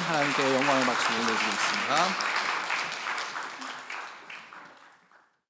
하나님께 영광을 바치고 올려드리겠습니다.